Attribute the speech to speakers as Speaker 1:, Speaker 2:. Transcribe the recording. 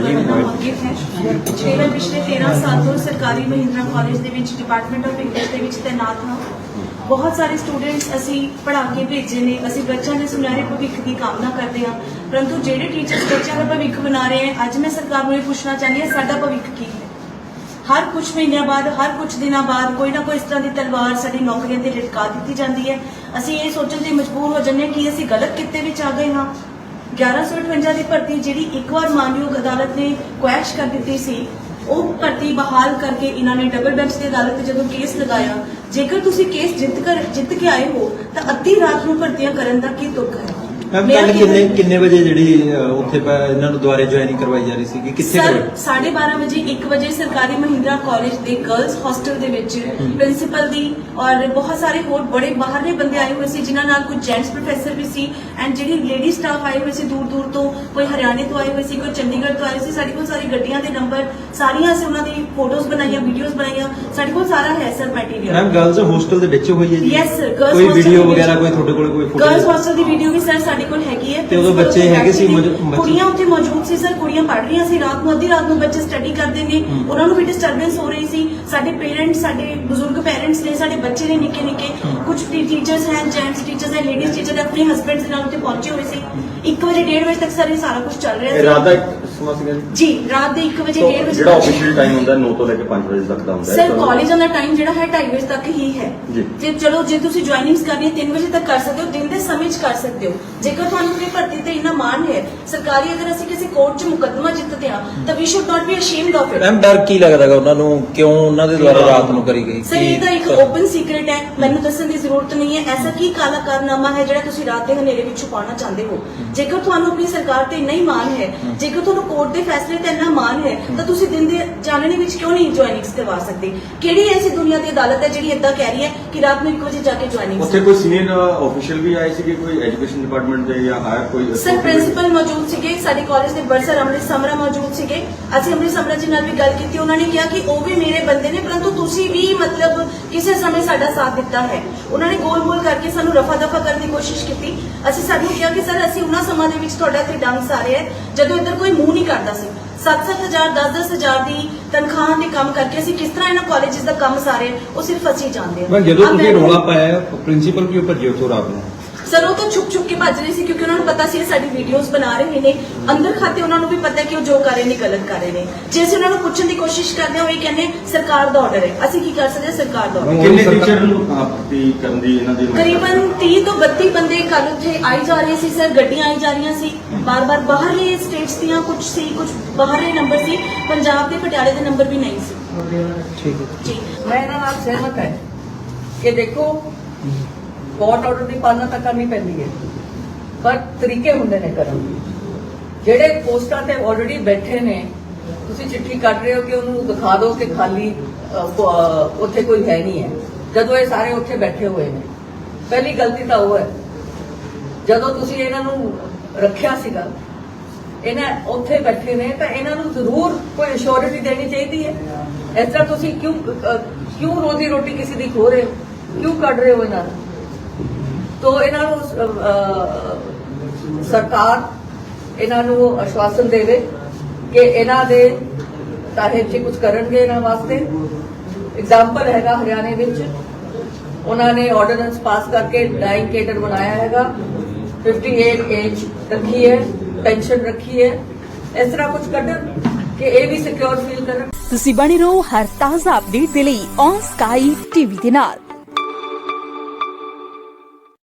Speaker 1: ਭਾਜੀ,
Speaker 2: ਮੇਰਾ ਨਾਮ ਅੰਕਿਤ ਹੈ ਤੇ ਮੈਂ ਪਿਛਲੇ 13 ਸਾਲ ਤੋਂ ਸਰਕਾਰੀ ਮਹਿੰਦਰਾ ਕਾਲਜ ਦੇ ਵਿੱਚ ਡਿਪਾਰਟਮੈਂਟ ਆਫ ਇੰਗਲਿਸ਼ ਦੇ ਵਿੱਚ ਤੈਨਾਤ ਹਾਂ। ਬਹੁਤ ਸਾਰੇ ਸਟੂਡੈਂਟਸ ਅਸੀਂ ਪੜ੍ਹਾ ਕੇ ਭੇਜੇ ਨੇ। ਅਸੀਂ ਬੱਚਿਆਂ ਦੇ ਸੁਨਹਿਰੇ ਭਵਿੱਖ ਦੀ ਕਾਮਨਾ ਕਰਦੇ ਹਾਂ। ਪਰੰਤੂ ਜਿਹੜੇ ਟੀਚਰਸ ਬੱਚਿਆਂ ਦਾ ਭਵਿੱਖ ਬਣਾ ਰਹੇ ਹੈ ਅੱਜ ਮੈਂ ਸਰਕਾਰ ਨੂੰ ਇਹ ਪੁੱਛਣਾ ਚਾਹੁੰਦੀ ਹਾਂ ਸਾਡਾ ਭਵਿੱਖ ਕੀ ਹੈ? ਹਰ ਕੁਝ ਮਹੀਨਿਆਂ ਬਾਅਦ ਹਰ ਕੁਝ ਦਿਨਾਂ ਬਾਅਦ ਕੋਈ ਨਾ ਕੋਈ ਇਸ ਤਰ੍ਹਾਂ ਦੀ ਤਲਵਾਰ ਸਾਡੀ ਨੌਕਰੀਆਂ ਤੇ ਲਟਕਾ ਦਿੱਤੀ ਜਾਂਦੀ ਹੈ। ਅਸੀਂ ਇਹ ਸੋਚਣ ਤੇ ਮਜਬੂਰ ਹੋ ਜਾਂਦੇ ਹਾਂ ਕਿ ਅਸੀਂ ਗਲਤ ਕਿੱਤੇ ਵਿੱਚ ਆ ਗਏ ਹਾਂ। 1158 ਦੀ ਭਰਤੀ ਜਿਹੜੀ ਇੱਕ ਵਾਰ ਮਾਨਯੋਗ ਅਦਾਲਤ ਨੇ ਕੁਐਸ਼ ਕਰ ਦਿੱਤੀ ਸੀ, ਉਹ ਭਰਤੀ ਬਹਾਲ ਕਰਕੇ ਇਹਨਾਂ ਨੇ ਡਬਲ ਬੈਂਚ ਦੀ ਅਦਾਲਤ ਤੇ ਜਦੋਂ ਕੇਸ ਲਗਾਇਆ, ਜੇਕਰ ਤੁਸੀਂ ਕੇਸ ਜਿੱਤ ਕਰ, ਜਿੱਤ ਕੇ ਆਏ ਹੋ, ਤਾਂ ਅੱਧੀ ਰਾਤ ਨੂੰ ਭਰਤੀਆਂ ਕਰਨ ਦਾ ਕੀ ਤੁਕ ਹੈ?
Speaker 1: ਮੈਮ
Speaker 2: ਮੇਰਾ
Speaker 1: ਕੱਲ
Speaker 2: ਕੀ-
Speaker 1: ਕਿੰਨੇ ਕਿੰਨੇ ਵਜੇ ਜਿਹੜੀ ਅ, ਉੱਥੇ ਪ- ਇਹਨਾਂ ਨੂੰ ਦੁਬਾਰੇ ਜੁਆਇਨਿੰਗ ਕਰਵਾਈ ਜਾ ਰਹੀ ਸੀ ਕਿੱਥੇ
Speaker 2: ਸਰ
Speaker 1: ਕਰਵਾਈ?
Speaker 2: 12:30 ਵਜੇ 1 ਵਜੇ ਸਰਕਾਰੀ ਮਹਿੰਦਰਾ ਕਾਲਜ ਦੇ ਗਰਲਸ ਹੌਸਟਲ ਦੇ ਵਿੱਚ ਪ੍ਰਿੰਸੀਪਲ ਦੀ ਔਰ ਬਹੁਤ ਸਾਰੇ ਹੋਰ ਬੜੇ ਬਾਹਰਲੇ ਬੰਦੇ ਆਏ ਹੋਏ ਸੀ ਜਿਨ੍ਹਾਂ ਨਾਲ ਕੁਝ ਜੈਂਟਸ ਪ੍ਰੋਫੈਸਰ ਵੀ ਸੀ ਐਂਡ ਜਿਹੜੀ ਲੇਡੀ ਸਟਾਫ ਆਏ ਹੋਏ ਸੀ ਦੂਰ ਦੂਰ ਤੋਂ ਕੋਈ ਹਰਿਆਣੇ ਤੋਂ ਆਏ ਹੋਏ ਸੀ ਕੋਈ ਚੰਡੀਗੜ੍ਹ ਤੋਂ ਆਏ ਸੀ ਸਾਡੇ ਕੋਲ ਸਾਰੀ ਗੱਡੀਆਂ ਦੇ ਨੰਬਰ ਸਾਰੀਆਂ ਅਸੀਂ ਉਹਨਾਂ ਦੀ ਫੋਟੋਜ਼ ਬਣਾਈਆਂ ਵੀਡੀਓਜ਼ ਬਣਾਈਆਂ ਸਾਡੇ ਕੋਲ ਸਾਰਾ ਹੈ sir material
Speaker 1: ma'am girls hostel ਦੇ ਵਿੱਚ ਹੋਈ ਹੈ ਜੀ?
Speaker 2: Yes, sir, girls
Speaker 1: ਕੋਈ
Speaker 2: hostel
Speaker 1: ਵੀਡੀਓ
Speaker 2: ਵਿੱਚ-
Speaker 1: ਵਗੈਰਾ ਕੋਈ ਤੁਹਾਡੇ ਕੋਲ ਕੋਈ
Speaker 2: ਗਰਲਸ
Speaker 1: ਫੋਟੋ
Speaker 2: ਹੌਸਟਲ ਦੀ ਵੀਡੀਓ ਵੀ ਸਰ ਸਾਡੇ ਕੋਲ ਹੈਗੀ ਹੈ
Speaker 1: ਤੇ ਉਦੋਂ ਬੱਚੇ ਹੈਗੇ ਸੀ। ਮੌਜੂ-
Speaker 2: ਕੁੜੀਆਂ ਉੱਥੇ ਮੌਜੂਦ ਸੀ ਸਰ ਕੁੜੀਆਂ ਪੜ੍ਹ ਰਹੀਆਂ ਸੀ ਰਾਤ ਨੂੰ ਅੱਧੀ ਰਾਤ ਨੂੰ ਬੱਚੇ ਸਟੱਡੀ ਕਰਦੇ ਨੇ। ਉਹਨਾਂ ਨੂੰ ਵੀ ਡਿਸਟਰਬੈਂਸ ਹੋ ਰਹੀ ਸੀ। ਸਾਡੇ ਪੇਰੈਂਟਸ ਸਾਡੇ ਬਜ਼ੁਰਗ ਪੇਰੈਂਟਸ ਨੇ ਸਾਡੇ ਬੱਚੇ ਨੇ ਨਿੱਕੇ ਨਿੱਕੇ। ਕੁਝ ਟੀਚਰਸ ਹਨ ਜੈਂਟਸ ਟੀਚਰਸ ਹਨ ਲੇਡੀਜ਼ ਟੀਚਰ ਆਪਣੇ ਹਸਬੰਡਸ ਨਾਲ ਉੱਥੇ ਪਹੁੰਚੇ ਹੋਏ ਸੀ। 1 ਵਜੇ 1:30 ਵਜੇ ਤੱਕ ਸਰ ਇਹ ਸਾਰਾ ਕੁਝ ਚੱਲ ਰਿਹਾ ਸੀ
Speaker 3: ਰਾਤ ਦਾ ਇੱਕ ਸਮਾਂ ਸੀਗਾ ਜੀ?
Speaker 2: ਜੀ ਰਾਤ ਦੇ 1 ਵਜੇ
Speaker 3: ਸੋ
Speaker 2: 1:30 ਵਜੇ
Speaker 3: ਜਿਹੜਾ
Speaker 2: ਤੱਕ-
Speaker 3: ਆਫੀਸ਼ੀਅਲ ਟਾਈਮ ਹੁੰਦਾ 9 ਤੋਂ ਲੈ ਕੇ 5 ਵਜੇ ਤੱਕ ਦਾ ਹੁੰਦਾ
Speaker 2: ਸਰ ਕਾਲਜਾਂ ਦਾ ਟਾਈਮ ਜਿਹੜਾ ਹੈ 2:30 ਵਜੇ ਤੱਕ ਹੀ ਹੈ।
Speaker 3: ਜੀ।
Speaker 2: ਜੇ ਚਲੋ ਜੇ ਤੁਸੀਂ ਜੁਆਇਨਿੰਗਸ ਕਰਨੀ ਹੈ 3 ਵਜੇ ਤੱਕ ਕਰ ਸਕਦੇ ਹੋ ਦਿਨ ਦੇ ਸਮੇਂ 'ਚ ਕਰ ਸਕਦੇ ਹੋ। ਜੇਕਰ ਤੁਹਾਨੂੰ ਆਪਣੀ ਭਰਤੀ ਤੇ ਇੰਨਾ ਮਾਣ ਹੈ ਸਰਕਾਰੀ ਅਗਰ ਅਸੀਂ ਕਿਸੇ ਕੋਰਟ 'ਚ ਮੁਕੱਦਮਾ ਜਿੱਤਦੇ ਹਾਂ ਤਾਂ we should not be ashamed of it
Speaker 1: ma'am ਡਰ ਕੀ ਲੱਗਦਾਗਾ ਉਹਨਾਂ ਨੂੰ? ਕਿਉਂ ਉਹਨਾਂ ਦੇ ਦੁਆਰਾ ਰਾਤ ਨੂੰ ਕਰੀ ਗਈ?
Speaker 2: ਸਰ ਇਹ ਤਾਂ ਇੱਕ ਓਪਨ ਸੀਕ੍ਰੀਟ ਹੈ। ਮੈਨੂੰ ਦੱਸਣ ਦੀ ਜ਼ਰੂਰਤ ਨਹੀਂ ਹੈ। ਐਸਾ ਕੀ ਕਾਲਾ ਕਾਰਨਾਮਾ ਹੈ ਜਿਹੜਾ ਤੁਸੀਂ ਰਾਤ ਦੇ ਹਨੇਰੇ ਵਿੱਚ ਛੁਪਾਉਣਾ ਚਾਹੁੰਦੇ ਹੋ? ਜੇਕਰ ਤੁਹਾਨੂੰ ਆਪਣੀ ਸਰਕਾਰ ਤੇ ਇੰਨਾ ਹੀ ਮਾਣ ਹੈ ਜੇਕਰ ਤੁਹਾਨੂੰ ਕੋਰਟ ਦੇ ਫੈਸਲੇ ਤੇ ਇੰਨਾ ਮਾਣ ਹੈ ਤਾਂ ਤੁਸੀਂ ਦਿਨ ਦੇ ਜਾਣਨੇ ਵਿੱਚ ਕਿਉਂ ਨਹੀਂ ਜੁਆਇਨਿੰਗਸ ਕਰਵਾ ਸਕਦੇ? ਕਿਹੜੀ ਐਸੀ ਦੁਨੀਆ ਦੀ ਅਦਾਲਤ ਹੈ ਜਿਹੜੀ ਇਦਾਂ ਕਹਿ ਰਹੀ ਹੈ ਕਿ ਰਾਤ ਨੂੰ 1 ਵਜੇ ਜਾ ਕੇ ਜੁਆਇਨਿੰਗਸ
Speaker 3: ਉੱਥੇ ਕੋਈ ਸੀਨੀਅਰ ਆਫੀਸ਼ੀਅਲ ਵੀ ਆਏ ਸੀਗੇ ਕੋਈ ਐਜੂਕੇਸ਼ਨ ਡਿਪਾਰਟਮੈਂਟ ਡਿਪਾਰਟਮੈਂਟ ਦੇ ਜਾਂ ਹਾਇਰ ਕੋਈ
Speaker 2: ਸਰ ਪ੍ਰਿੰਸੀਪਲ ਮੌਜੂਦ ਸੀਗੇ ਸਾਡੇ ਕਾਲਜ ਦੇ ਬਰਸਰ ਅੰਮ੍ਰਿਤ ਸਮਰਾ ਮੌਜੂਦ ਸੀਗੇ। ਅਸੀਂ ਅੰਮ੍ਰਿਤ ਸਮਰਾ ਜੀ ਨਾਲ ਵੀ ਗੱਲ ਕੀਤੀ ਉਹਨਾਂ ਨੇ ਕਿਹਾ ਕਿ ਉਹ ਵੀ ਮੇਰੇ ਬੰਦੇ ਨੇ ਪਰੰਤੂ ਤੁਸੀਂ ਵੀ ਮਤਲਬ ਕਿਸੇ ਸਮੇਂ ਸਾਡਾ ਸਾਥ ਦਿੱਤਾ ਹੈ। ਉਹਨਾਂ ਨੇ ਗੋਲ-ਗੋਲ ਕਰਕੇ ਸਾਨੂੰ ਰਫਾ-ਦਫਾ ਕਰਨ ਦੀ ਕੋਸ਼ਿਸ਼ ਕੀਤੀ। ਅਸੀਂ ਸਾਨੂੰ ਕਿਹਾ ਕਿ ਸਰ ਅਸੀਂ ਉਹਨਾਂ ਸਮਾਂ ਦੇ ਵਿੱਚ ਤੁਹਾਡਾ ਇੱਥੇ ਡੰਗ ਆ ਰਿਹਾ ਜਦੋਂ ਇੱਧਰ ਕੋਈ ਮੂੰਹ ਨਹੀਂ ਕਰਦਾ ਸੀ। 7-7000 10-10000 ਦੀ ਤਨਖਾਹ ਤੇ ਕੰਮ ਕਰਕੇ ਅਸੀਂ ਕਿਸ ਤਰ੍ਹਾਂ ਇਹਨਾਂ ਕਾਲਜਸ ਦਾ ਕੰਮ ਸਾਰੇ ਉਹ ਸਿਰਫ ਅਸੀਂ ਜਾਂਦੇ ਹਾਂ।
Speaker 4: ਜਦੋਂ ਤੁਸੀਂ ਰੋਲਾ ਪਾਇਆ ਪ੍ਰਿੰਸੀਪਲ ਕਿਉਂ ਭੱਜੇ ਉਥੋਂ ਰਾਤ ਨੂੰ
Speaker 2: ਸਰ ਉਹ ਤਾਂ ਛੁਪ ਛੁਪ ਕੇ ਭੱਜ ਰਹੇ ਸੀ ਕਿਉਂਕਿ ਉਹਨਾਂ ਨੂੰ ਪਤਾ ਸੀ ਇਹ ਸਾਡੀ ਵੀਡੀਓਜ਼ ਬਣਾ ਰਹੇ ਨੇ। ਅੰਦਰ ਖਾਤੇ ਉਹਨਾਂ ਨੂੰ ਵੀ ਪਤਾ ਕਿ ਉਹ ਜੋ ਕਰ ਰਹੇ ਨੇ ਗਲਤ ਕਰ ਰਹੇ ਨੇ। ਜੇ ਅਸੀਂ ਉਹਨਾਂ ਨੂੰ ਪੁੱਛਣ ਦੀ ਕੋਸ਼ਿਸ਼ ਕਰਦੇ ਹਾਂ ਉਹ ਇਹ ਕਹਿੰਦੇ ਸਰਕਾਰ ਦਾ ਆਰਡਰ ਹੈ। ਅਸੀਂ ਕੀ ਕਰ ਸਕਦੇ ਹਾਂ? ਸਰਕਾਰ ਦਾ order।
Speaker 3: ਕਿੰਨੇ ਟੀਚਰ ਨੂੰ ਭਰਤੀ ਕਰਨ ਦੀ ਇਹਨਾਂ ਦੀ
Speaker 2: ਕਰੀਬਨ 30 ਤੋਂ 32 ਬੰਦੇ ਕੱਲ ਉੱਥੇ ਆਈ ਜਾ ਰਹੇ ਸੀ ਸਰ। ਗੱਡੀਆਂ ਆਈ ਜਾ ਰਹੀਆਂ ਸੀ। ਬਾਰ-ਬਾਰ ਬਾਹਰਲੇ ਸਟੇਟਸ ਦੀਆਂ ਕੁਝ ਸੀ ਕੁਝ ਬਾਹਰਲੇ ਨੰਬਰ ਸੀ। ਪੰਜਾਬ ਦੇ ਪਟਿਆਲੇ ਦੇ ਨੰਬਰ ਵੀ ਨਹੀਂ ਸੀ।
Speaker 1: ਠੀਕ ਹੈ।
Speaker 2: ਜੀ।
Speaker 5: ਮੈਂ ਇਹਨਾਂ ਨਾਲ ਸਹਿਮਤ ਹੈ ਕਿ ਦੇਖੋ ਕੋਰਟ ਆਰਡਰ ਦੀ ਪਾਲਣਾ ਤਾਂ ਕਰਨੀ ਪੈਂਦੀ ਹੈ। ਪਰ ਤਰੀਕੇ ਹੁੰਦੇ ਨੇ ਕਰਨ ਦੇ। ਜਿਹੜੇ ਪੋਸਟਾਂ ਤੇ ਆਲਰੇਡੀ ਬੈਠੇ ਨੇ, ਤੁਸੀਂ ਚਿੱਠੀ ਕੱਢ ਰਹੇ ਹੋ ਕਿ ਉਹਨੂੰ ਦਿਖਾ ਦਿਓ ਕਿ ਖਾਲੀ ਉੱਥੇ ਕੋਈ ਹੈ ਨਹੀਂ ਹੈ। ਜਦੋਂ ਇਹ ਸਾਰੇ ਉੱਥੇ ਬੈਠੇ ਹੋਏ ਨੇ। ਪਹਿਲੀ ਗਲਤੀ ਤਾਂ ਉਹ ਹੈ। ਜਦੋਂ ਤੁਸੀਂ ਇਹਨਾਂ ਨੂੰ ਰੱਖਿਆ ਸੀਗਾ, ਇਹਨਾਂ ਉੱਥੇ ਬੈਠੇ ਨੇ, ਤਾਂ ਇਹਨਾਂ ਨੂੰ ਜ਼ਰੂਰ ਕੋਈ ਅਸ਼ੋਰਟੀ ਦੇਣੀ ਚਾਹੀਦੀ ਹੈ। ਇਸ ਤਰ੍ਹਾਂ ਤੁਸੀਂ ਕਿਉਂ ਕਿਉਂ ਰੋਜ਼ੀ ਰੋਟੀ ਕਿਸੇ ਦੀ ਖੋ ਰਹੇ ਹੋ? ਕਿਉਂ ਕੱਢ ਰਹੇ ਹੋ ਇਹਨਾਂ ਨੂੰ? ਤੋ ਇਹਨਾਂ ਨੂੰ ਸਰਕਾਰ ਇਹਨਾਂ ਨੂੰ ਆਸ਼ਵਾਸਨ ਦੇਵੇ ਕਿ ਇਹਨਾਂ ਦੇ ਤਾਹੇ ਚ ਕੁਝ ਕਰਨਗੇ ਇਹਨਾਂ ਵਾਸਤੇ। ਐਗਜ਼ਾਮਪਲ ਹੈਗਾ ਹਰਿਆਣੇ ਵਿੱਚ। ਉਹਨਾਂ ਨੇ ਆਰਡੀਨੈਂਸ ਪਾਸ ਕਰਕੇ ਡਾਈਂਗ ਕੇਡਰ ਬਣਾਇਆ ਹੈਗਾ। 58 ਏਜ ਰੱਖੀ ਹੈ ਪੈਨਸ਼ਨ ਰੱਖੀ ਹੈ। ਇਸ ਤਰ੍ਹਾਂ ਕੁਝ ਕੱਢਣ ਕਿ ਇਹ ਵੀ ਸਿਕਿਉਰ ਫੀਲ ਕਰਨ।
Speaker 6: ਤੁਸੀਂ ਬਣੇ ਰਹੋ ਹਰ ਤਾਜ਼ਾ ਅਪਡੇਟ ਦੇ ਲਈ ਔਨ ਸਕਾਈ ਟੀਵੀ ਦੇ ਨਾਲ।